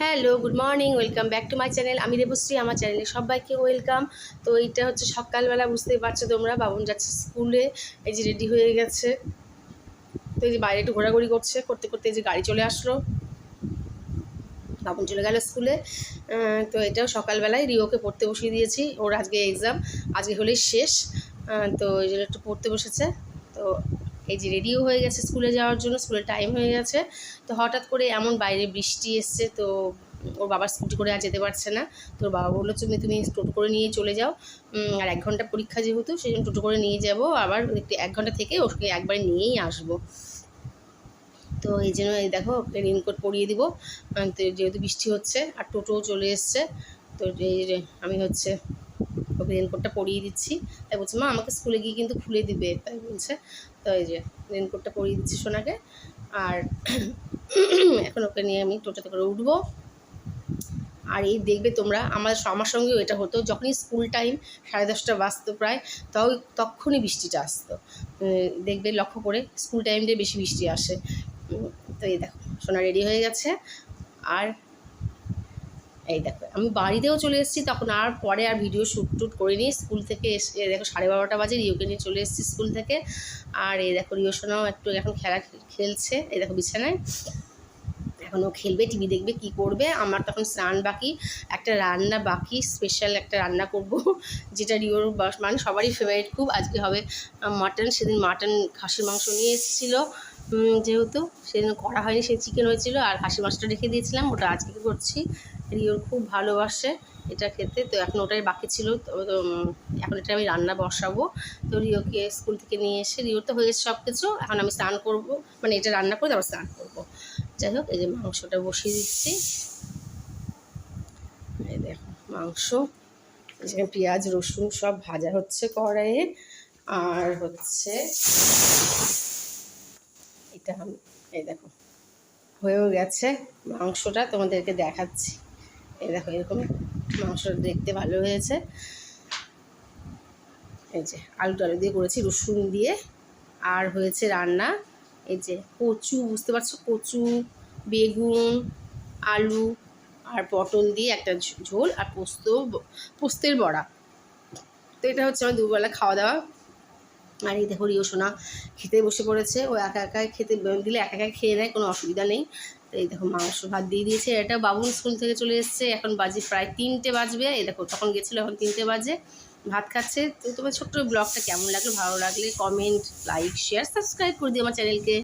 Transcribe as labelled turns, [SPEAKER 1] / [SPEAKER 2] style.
[SPEAKER 1] Hello good morning welcome back to my channel আমি দেবশ্রী, আমার চ্যানেলে সবাইকে ওয়েলকাম তো এইটা হচ্ছে সকালবেলা, বুঝতেই পারছ তোমরা, বাবুন যাচ্ছে স্কুলে এই যে রেডি হয়ে গেছে। তো এই যে বাইরে একটু ঘোরাঘুরি করছে, করতে করতে এই যে গাড়ি চলে আসলো। বাবুন চলে গেল স্কুলে তো এটাও সকালবেলায় রিওকে পড়তে বসিয়ে দিয়েছি, ওর আজকে এক্সাম আজকে হলেই শেষ। তো এই জন্য একটু পড়তে বসেছে। তো এই যে রেডিও হয়ে গেছে স্কুলে যাওয়ার জন্য স্কুলের টাইম হয়ে গেছে। তো হঠাৎ করে এমন বাইরে বৃষ্টি এসছে, তো ওর বাবার স্কুটি করে আর যেতে পারছে না। তো ওর বাবা বলল, তুমি তুমি টোটো করে নিয়ে চলে যাও। আর এক ঘণ্টা পরীক্ষা যেহেতু, সেই জন্য টোটো করে নিয়ে যাব। আবার একটু এক ঘণ্টা থেকে ওকে একবারে নিয়েই আসব। তো এই জন্য এই দেখো রেনকোট পরিয়ে দিব। তো যেহেতু বৃষ্টি হচ্ছে, আর টোটোও চলে এসছে, তো এই আমি হচ্ছে ওকে রেনকোটটা পরিয়ে দিচ্ছি। তাই বলছে, মা, আমাকে স্কুলে গিয়ে কিন্তু খুলে দিবে। তাই বলছে। তো এই যে রেনকোটটা পরিয়ে দিচ্ছি সোনাকে। আর এখন ওকে নিয়ে আমি টোটোতে করে উঠবো। আর এই দেখবে তোমরা, আমার আমার সঙ্গেও এটা হতো। যখনই স্কুল টাইম সাড়ে দশটা বাজতো প্রায়, তাও তখনই বৃষ্টিটা আসতো। দেখবে লক্ষ্য করে স্কুল টাইমটা বেশি বৃষ্টি আসে। তো এই দেখো, সোনা রেডি হয়ে গেছে। আর এই দেখো, আমি বাড়িতেও চলে এসেছি, তখন আর পরে আর ভিডিও শ্যুট টুট করিনি। স্কুল থেকে এসে দেখো সাড়ে বারোটা বাজে, রিওকে নিয়ে চলে এসেছি স্কুল থেকে। আর এই দেখো রিও সোনাও একটু এখন খেলা খেলছে, এই দেখো বিছানায়। এখন ও খেলবে টিভি দেখবে, কি করবে। আমার তখন স্নান বাকি, একটা রান্না বাকি স্পেশাল একটা রান্না করব, যেটা রিওর মানে সবারই ফেভারিট খুব। আজকে হবে মাটন সেদিন মাটন খাসির মাংস নিয়ে এসেছিল। যেহেতু সেদিন করা হয়নি সে চিকেন হয়েছিল, আর খাসির মাংসটা রেখে দিয়েছিলাম, ওটা আজকে করছি। রিওর খুব ভালোবাসে এটা খেতে। তো এখন ওটাই বাকি ছিল। তো এখন এটা আমি রান্না বসাবো। তো রিওকে স্কুল থেকে নিয়ে এসে, রিওর তো হয়েছে সব কিছু এখন আমি স্নান করব। মানে এটা রান্না করে তারপর স্নান করব। যাই হোক, এই যে মাংসটা বসিয়ে দিচ্ছি। এই দেখো, মাংস। যেখানে পেঁয়াজ, রসুন সব ভাজা হচ্ছে কড়াইয়ে। আর হচ্ছে এটা এই দেখো, হয়েও গেছে। মাংসটা তোমাদেরকে দেখাচ্ছি। এই দেখো, এরকম মাংসটা দেখতে ভালো হয়েছে। এই যে আলু টালু দিয়ে করেছি, রসুন দিয়ে। আর হয়েছে রান্না, এই যে কচু, বুঝতে পারছ? কচু, বেগুন, আলু আর পটল দিয়ে একটা ঝোল আর পোস্ত, পোস্তের বড়া। তো এটা হচ্ছে আমার দুবেলা খাওয়া দাওয়া। আর এই দেখো রিও সোনা খেতে বসে পড়েছে। ও একা একা খেতে দিলে একা একা খেয়ে নেয়, কোনো অসুবিধা নেই। তো এই দেখো মাংস ভাত দিয়ে দিয়েছে। এটা বাবুন স্কুল থেকে চলে এসছে। এখন বাজে প্রায় তিনটে বাজবে। এই দেখো তখন গেছিল এখন তিনটে বাজে। ভাত খাচ্ছে। তো তোমার ছোট্ট ব্লগটা কেমন লাগল? ভালো লাগলে কমেন্ট লাইক শেয়ার সাবস্ক্রাইব করে দিও আমার চ্যানেলকে